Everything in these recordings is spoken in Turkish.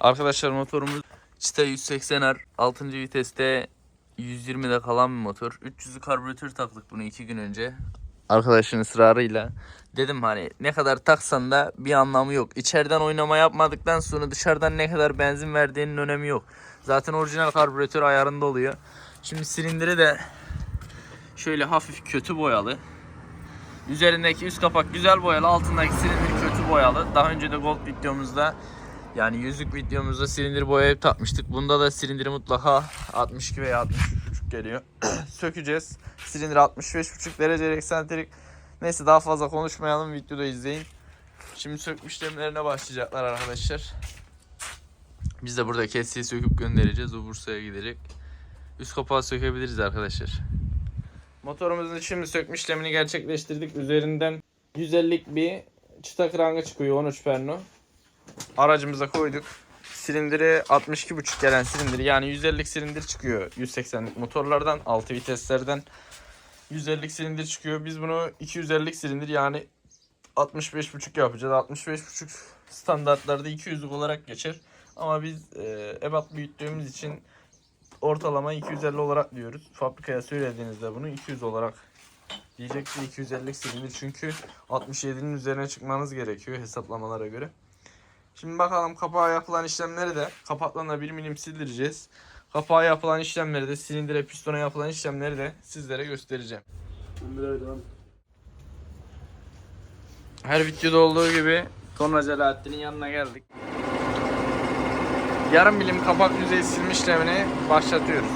Arkadaşlar motorumuz Çita 180R 6. viteste 120'de kalan bir motor. 300'lü karbüratör taktık bunu 2 gün önce. Arkadaşın ısrarıyla. Dedim hani ne kadar taksan da bir anlamı yok. İçeriden oynama yapmadıktan sonra dışarıdan ne kadar benzin verdiğinin önemi yok. Zaten orijinal karbüratör ayarında oluyor. Şimdi silindiri de şöyle hafif kötü boyalı. Üzerindeki üst kapak güzel boyalı, altındaki silindir kötü boyalı. Daha önce de Gold videomuzda yani yüzlük videomuzda silindir boyayıp takmıştık. Bunda da silindiri mutlaka 62 veya 63,5 geliyor. Sökeceğiz. Silindir 65,5 derece eksantrik. Neyse daha fazla konuşmayalım. Videoda izleyin. Şimdi sökme işlemlerine başlayacaklar arkadaşlar. Biz de burada kestiği söküp göndereceğiz. Bursa'ya gidecek. Üst kapağı sökebiliriz arkadaşlar. Motorumuzun şimdi sökme işlemini gerçekleştirdik. Üzerinden 150'lik bir çıta kranga çıkıyor 13 perno. Aracımıza koyduk. Silindiri 62.5 gelen silindir yani 150'lik silindir çıkıyor 180'lik motorlardan 6 viteslerden 150'lik silindir çıkıyor. Biz bunu 250'lik silindir yani 65.5 yapacağız. 65.5 standartlarda 200'lük olarak geçer. Ama biz e, ebat büyüttüğümüz için ortalama 250 olarak diyoruz. Fabrikaya söylediğinizde bunu 200 olarak diyecekti 250'lik silindir çünkü 67'nin üzerine çıkmanız gerekiyor hesaplamalara göre. Şimdi bakalım kapağa yapılan işlemleri de kapaklarına 1 milim sildireceğiz. Kapağa yapılan işlemleri de silindire pistona yapılan işlemleri de sizlere göstereceğim. Her videoda olduğu gibi Torna Celalettin'in yanına geldik. Yarım milim kapak yüzeyi silme işlemini başlatıyoruz.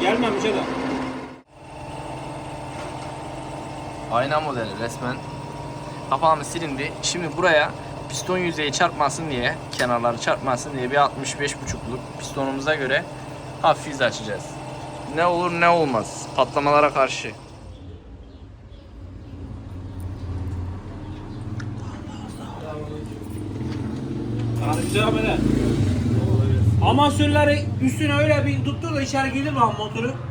Gelmemiş adam. Ayna modeli resmen. Kapağımız silindi. Şimdi buraya piston yüzeyi çarpmasın diye, kenarları çarpmasın diye bir 65.5'luk pistonumuza göre hafif açacağız. Ne olur ne olmaz patlamalara karşı. Amasörleri üstüne öyle bir tuttur da içeri gelir lan motoru.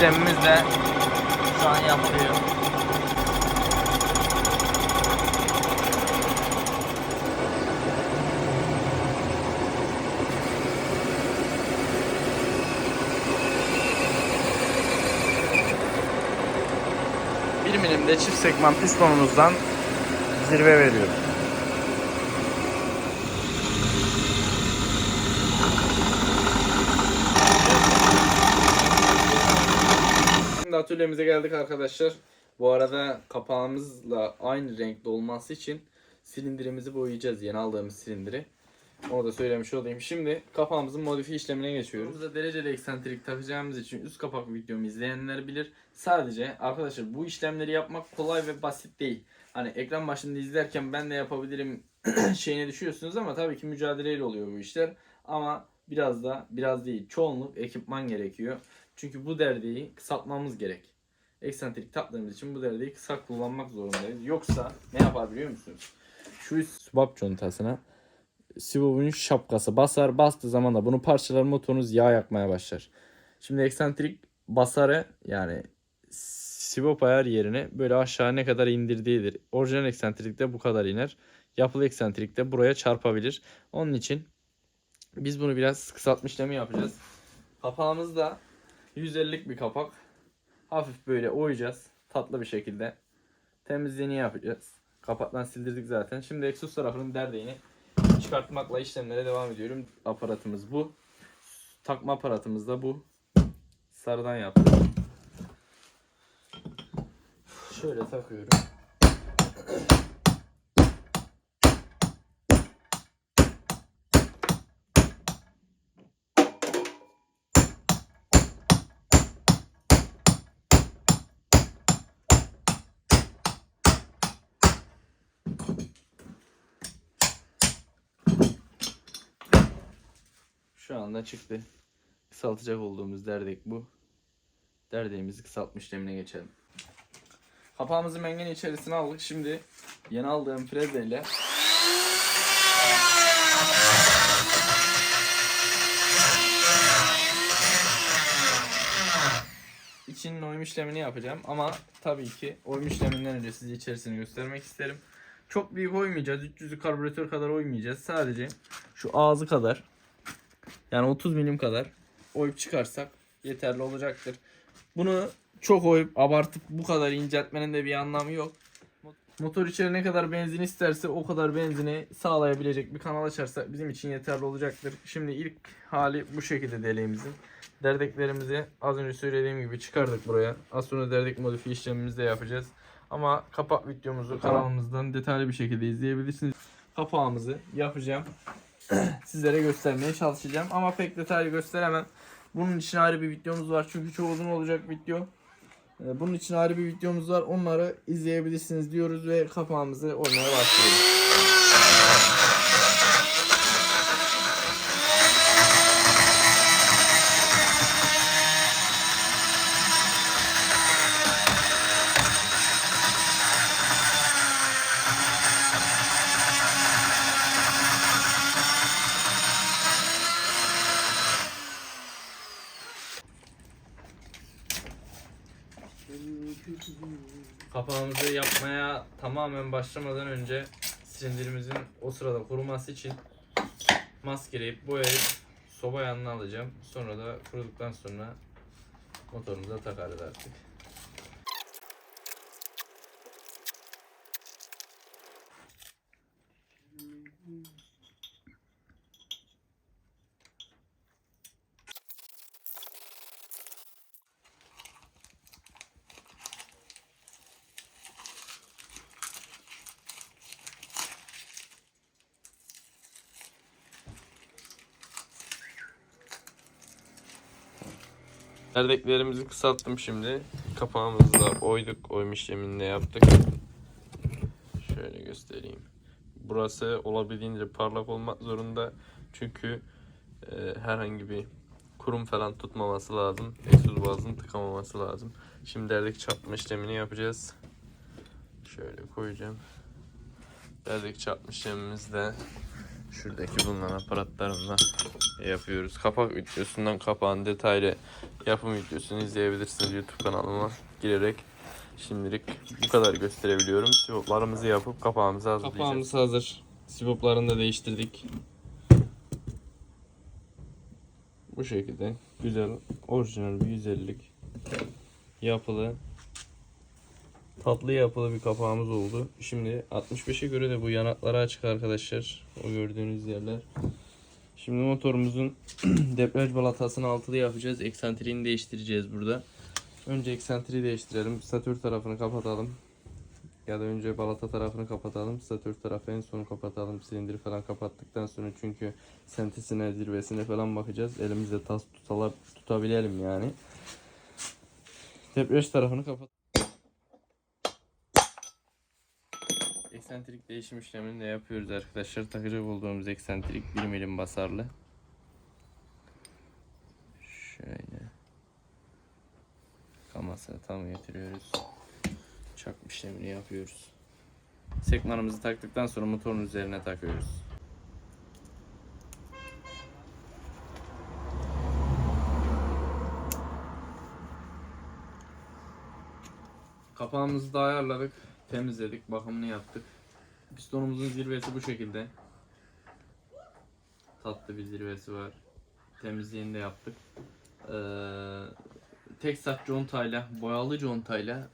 İşlemimiz de şu an yapılıyor. Bir milimde çift sekman pistonumuzdan zirve veriyor. Atölyemize geldik arkadaşlar. Bu arada kapağımızla aynı renkte olması için silindirimizi boyayacağız. Yeni aldığımız silindiri. Onu da söylemiş olayım. Şimdi kapağımızın modifiye işlemine geçiyoruz. Burada dereceli eksantrik takacağımız için üst kapak videomu izleyenler bilir. Sadece arkadaşlar bu işlemleri yapmak kolay ve basit değil. Hani ekran başında izlerken ben de yapabilirim şeyine düşüyorsunuz ama tabii ki mücadeleyle oluyor bu işler. Ama biraz da biraz değil çoğunluk ekipman gerekiyor. Çünkü bu derdeyi kısaltmamız gerek. Eksantrik taktığımız için bu derdeyi kısa kullanmak zorundayız. Yoksa ne yapar biliyor musunuz? Şu subap contasına Sibop'un şapkası basar. Bastığı zaman da bunu parçalar motorunuz yağ yakmaya başlar. Şimdi eksantrik basarı yani Sibop ayar yerine böyle aşağı ne kadar indirdiğidir. Orijinal eksantrikte bu kadar iner. Yapılı eksantrikte buraya çarpabilir. Onun için biz bunu biraz kısaltma işlemi yapacağız. Kapağımız da 150'lik bir kapak. Hafif böyle oyacağız. Tatlı bir şekilde. Temizliğini yapacağız. Kapaktan sildirdik zaten. Şimdi egzoz tarafının derdeğini çıkartmakla işlemlere devam ediyorum. Aparatımız bu. Takma aparatımız da bu. Sarıdan yaptık. Şöyle takıyorum. Şu anda çıktı. Kısaltacak olduğumuz derdek bu. Derdeğimizi kısaltma işlemine geçelim. Kapağımızı mengen içerisine aldık. Şimdi yeni aldığım frezeyle içinin oyum işlemini yapacağım ama tabii ki oyum işleminden önce size içerisini göstermek isterim. Çok büyük oymayacağız. 300'lü karbüratör kadar oymayacağız. Sadece şu ağzı kadar yani 30 milim kadar oyup çıkarsak yeterli olacaktır. Bunu çok oyup abartıp bu kadar inceltmenin de bir anlamı yok. Motor içeri ne kadar benzin isterse o kadar benzini sağlayabilecek bir kanal açarsa bizim için yeterli olacaktır. Şimdi ilk hali bu şekilde deliğimizin. Derdeklerimizi az önce söylediğim gibi çıkardık buraya. Az sonra derdek modifiye işlemimizi de yapacağız. Ama kapak videomuzu kanalımızdan detaylı bir şekilde izleyebilirsiniz. Kapağımızı yapacağım. Sizlere göstermeye çalışacağım ama pek detaylı gösteremem. Bunun için ayrı bir videomuz var çünkü çok uzun olacak video. Ee, Bunun için ayrı bir videomuz var. Onları izleyebilirsiniz diyoruz ve kapağımızı oynamaya başlıyoruz. Kapağımızı yapmaya tamamen başlamadan önce silindirimizin o sırada kuruması için maskeleyip boyayıp soba yanına alacağım. Sonra da kuruduktan sonra motorumuza takarız artık. Derdeklerimizi kısalttım şimdi. Kapağımızı da oyduk. Oyma işlemini yaptık. Şöyle göstereyim. Burası olabildiğince parlak olmak zorunda. Çünkü e, herhangi bir kurum falan tutmaması lazım. Egzoz boğazını tıkamaması lazım. Şimdi derdek çarpma işlemini yapacağız. Şöyle koyacağım. Derdek çarpma işlemimiz de şuradaki bulunan aparatlarımla yapıyoruz. Kapak videosundan kapağın detaylı yapım videosunu izleyebilirsiniz YouTube kanalıma girerek. Şimdilik bu kadar gösterebiliyorum. Sivoplarımızı yapıp kapağımızı hazırlayacağız. Kapağımız hazır. Sivoplarını da değiştirdik. Bu şekilde güzel orijinal bir 150'lik yapılı tatlı yapılı bir kapağımız oldu. Şimdi 65'e göre de bu yanakları açık arkadaşlar. O gördüğünüz yerler. Şimdi motorumuzun debriyaj balatasını altılı yapacağız. Eksantriğini değiştireceğiz burada. Önce eksantriği değiştirelim. Statör tarafını kapatalım. Ya da önce balata tarafını kapatalım. Statör tarafı en son kapatalım. Silindiri falan kapattıktan sonra çünkü sentesine, zirvesine falan bakacağız. Elimizde tas tutalar, tutabilelim yani. Debriyaj tarafını kapat. Eksentrik değişim işlemini de yapıyoruz arkadaşlar. Takacak olduğumuz eksentrik 1 milim basarlı. Şöyle. Kamasını tam getiriyoruz. Çakma işlemini yapıyoruz. Sekmanımızı taktıktan sonra motorun üzerine takıyoruz. Kapağımızı da ayarladık. Temizledik, bakımını yaptık. Pistonumuzun zirvesi bu şekilde. Tatlı bir zirvesi var. Temizliğini de yaptık. Ee, tek saç contayla, boyalı contayla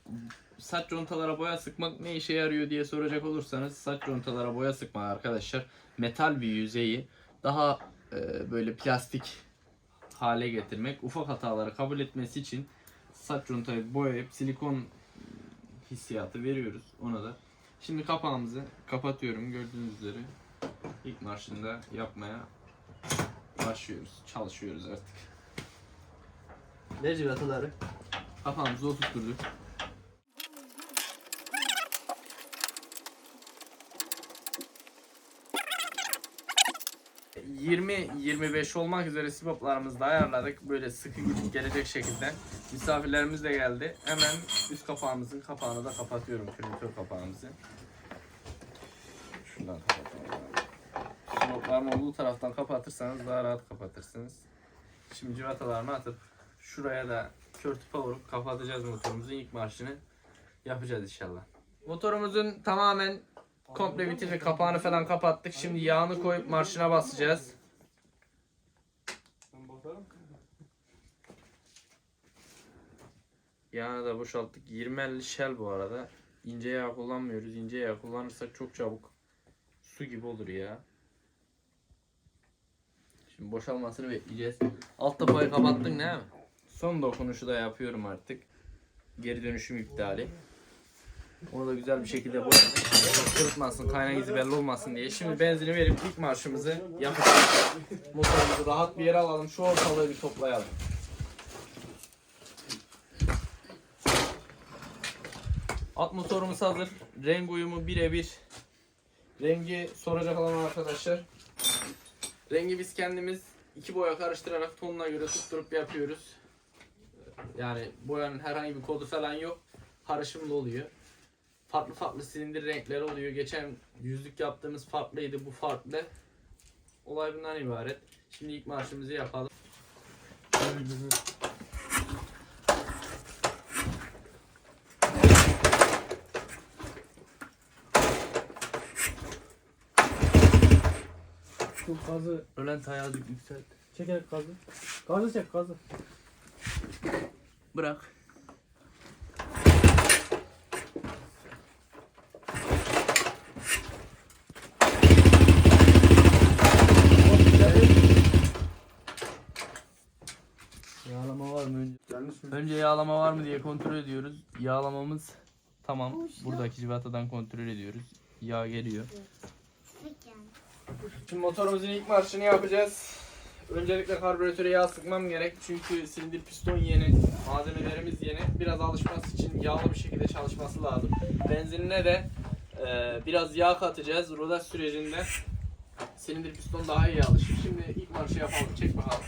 saç contalara boya sıkmak ne işe yarıyor diye soracak olursanız saç contalara boya sıkmak arkadaşlar metal bir yüzeyi daha e, böyle plastik hale getirmek, ufak hataları kabul etmesi için saç contayı boyayıp silikon hissiyatı veriyoruz ona da. Şimdi kapağımızı kapatıyorum gördüğünüz üzere. ilk marşında yapmaya başlıyoruz. Çalışıyoruz artık. Ne civataları? Kapağımızı oturtturduk. 20-25 olmak üzere siboplarımızı da ayarladık. Böyle sıkı gidip gelecek şekilde. Misafirlerimiz de geldi. Hemen üst kapağımızın kapağını da kapatıyorum. Külüntür kapağımızı. Şuradan kapatalım. Sibopların olduğu taraftan kapatırsanız daha rahat kapatırsınız. Şimdi civatalarını atıp şuraya da kör tüpe vurup kapatacağız motorumuzun ilk marşını yapacağız inşallah. Motorumuzun tamamen komple bitirdik. Kapağını falan kapattık. Şimdi yağını koyup marşına basacağız. Yağını da boşalttık. 20-50 shell bu arada. İnce yağ kullanmıyoruz. İnce yağ kullanırsak çok çabuk su gibi olur ya. Şimdi boşalmasını bekleyeceğiz. Alt tapayı kapattın mi? Son dokunuşu da yapıyorum artık. Geri dönüşüm iptali. Onu da güzel bir şekilde boyadık. Kırıtmasın, kaynak izi belli olmasın diye. Şimdi benzini verip ilk marşımızı yapacağız. Motorumuzu rahat bir yere alalım. Şu ortalığı bir toplayalım. Alt motorumuz hazır. Renk uyumu birebir. Rengi soracak olan arkadaşlar. Rengi biz kendimiz iki boya karıştırarak tonuna göre tutturup yapıyoruz. Yani boyanın herhangi bir kodu falan yok. Karışımlı oluyor. Farklı farklı silindir renkleri oluyor. Geçen yüzlük yaptığımız farklıydı. Bu farklı. Olay bundan ibaret. Şimdi ilk marşımızı yapalım. Şu gazı Ölen ayağı yükselt. çekerek gazı. Gazı çek gazı. Bırak. Yağlama var mı önce? Yanlış mı? Önce yağlama var mı diye kontrol ediyoruz. Yağlamamız tamam. Buradaki civatadan kontrol ediyoruz. Yağ geliyor. Şimdi motorumuzun ilk marşını yapacağız. Öncelikle karbüratöre yağ sıkmam gerek. Çünkü silindir piston yeni, malzemelerimiz yeni. Biraz alışması için yağlı bir şekilde çalışması lazım. Benzinine de e, biraz yağ katacağız. Rodaj sürecinde silindir piston daha iyi alışır. Şimdi ilk marşı yapalım. Çek bakalım.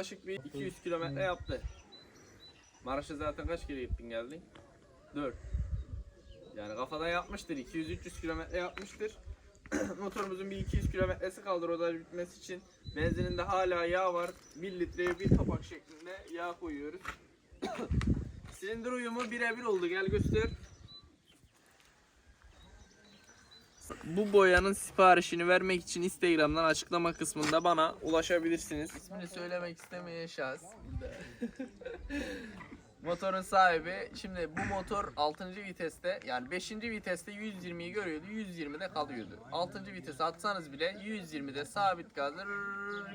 Yaklaşık bir 200 kilometre yaptı. Maraş'a zaten kaç kere gittin geldin? 4. Yani kafadan yapmıştır. 200-300 kilometre yapmıştır. Motorumuzun bir 200 kilometresi kaldı rodaj bitmesi için. Benzininde hala yağ var. 1 litreye bir kapak şeklinde yağ koyuyoruz. Silindir uyumu birebir oldu. Gel göster. Bu boyanın siparişini vermek için Instagram'dan açıklama kısmında bana ulaşabilirsiniz. İsmini söylemek istemeyen şahıs. Motorun sahibi şimdi bu motor 6. viteste yani 5. viteste 120'yi görüyordu 120'de kalıyordu. 6. vitese atsanız bile 120'de sabit gazla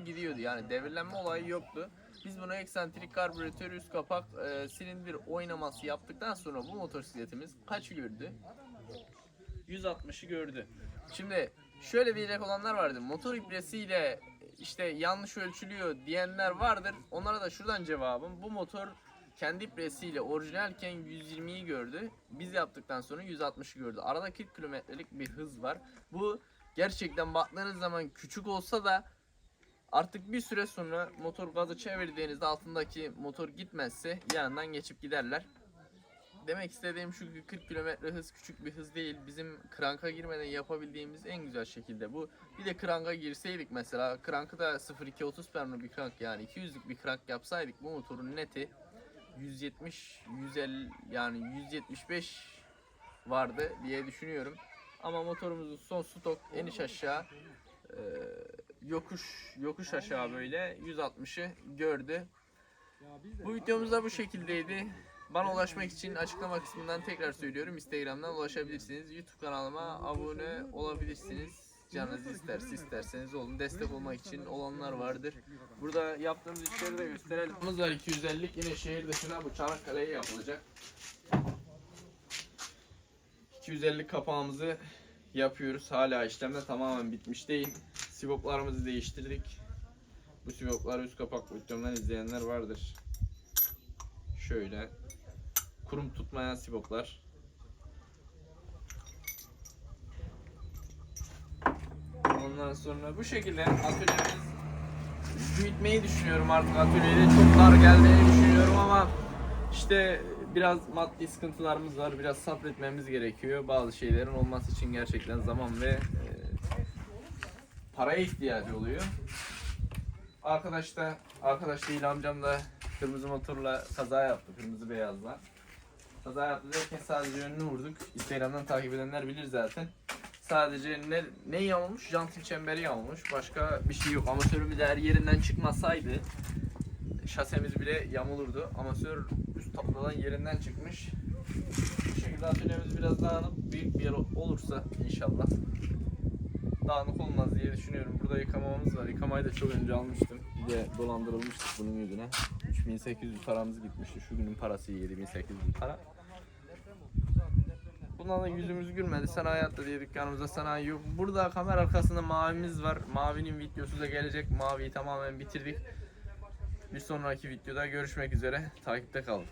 gidiyordu yani devirlenme olayı yoktu. Biz buna eksantrik karbüratör üst kapak e, silindir oynaması yaptıktan sonra bu motosikletimiz kaç gördü? 160'ı gördü. Şimdi şöyle diyecek olanlar vardır. Motor ibresiyle işte yanlış ölçülüyor diyenler vardır. Onlara da şuradan cevabım. Bu motor kendi ibresiyle orijinalken 120'yi gördü. Biz yaptıktan sonra 160'ı gördü. Arada 40 kilometrelik bir hız var. Bu gerçekten baktığınız zaman küçük olsa da artık bir süre sonra motor gazı çevirdiğinizde altındaki motor gitmezse yanından geçip giderler. Demek istediğim şu ki 40 kilometre hız küçük bir hız değil. Bizim kranka girmeden yapabildiğimiz en güzel şekilde bu. Bir de kranka girseydik mesela krankı da 0.230 perno bir krank yani 200'lük bir krank yapsaydık bu motorun neti 170 150 yani 175 vardı diye düşünüyorum. Ama motorumuzun son stok eniş aşağı e, yokuş yokuş aşağı böyle 160'ı gördü. Bu videomuz da bu şekildeydi. Bana ulaşmak için açıklama kısmından tekrar söylüyorum. Instagram'dan ulaşabilirsiniz. YouTube kanalıma abone olabilirsiniz. Canınız isterse isterseniz olun. Destek olmak için olanlar vardır. Burada yaptığımız işleri de gösterelim. Biz var 250'lik yine şehir dışına bu Çanakkale'ye yapılacak. 250 kapağımızı yapıyoruz. Hala işlemde tamamen bitmiş değil. Sivoplarımızı değiştirdik. Bu sivopları üst kapak videomdan izleyenler vardır. Şöyle kurum tutmayan sivoplar. Ondan sonra bu şekilde atölyemiz büyütmeyi düşünüyorum artık atölyede çok dar geldiğini düşünüyorum ama işte biraz maddi sıkıntılarımız var biraz sabretmemiz gerekiyor bazı şeylerin olması için gerçekten zaman ve e, paraya ihtiyacı oluyor. Arkadaş da arkadaş değil amcam da kırmızı motorla kaza yaptı kırmızı beyazla. Kaza yaptı derken sadece önünü vurduk. Instagram'dan takip edenler bilir zaten. Sadece ne, ne yamulmuş? Jantin çemberi yamulmuş. Başka bir şey yok. Amatörümüz eğer yerinden çıkmasaydı şasemiz bile yamulurdu. Amatör üst tablodan yerinden çıkmış. Bu şekilde atölyemiz biraz dağınık. Büyük bir yer olursa inşallah dağınık olmaz diye düşünüyorum. Burada yıkamamız var. Yıkamayı da çok önce almıştım. Bir de dolandırılmıştık bunun yüzüne. 3800 paramız gitmişti. Şu günün parası 7800 para. Bundan da yüzümüz gülmedi. Sanayi hayatta diye dükkanımızda sanayi yok. Burada kamera arkasında mavimiz var. Mavinin videosu da gelecek. Maviyi tamamen bitirdik. Bir sonraki videoda görüşmek üzere. Takipte kalın.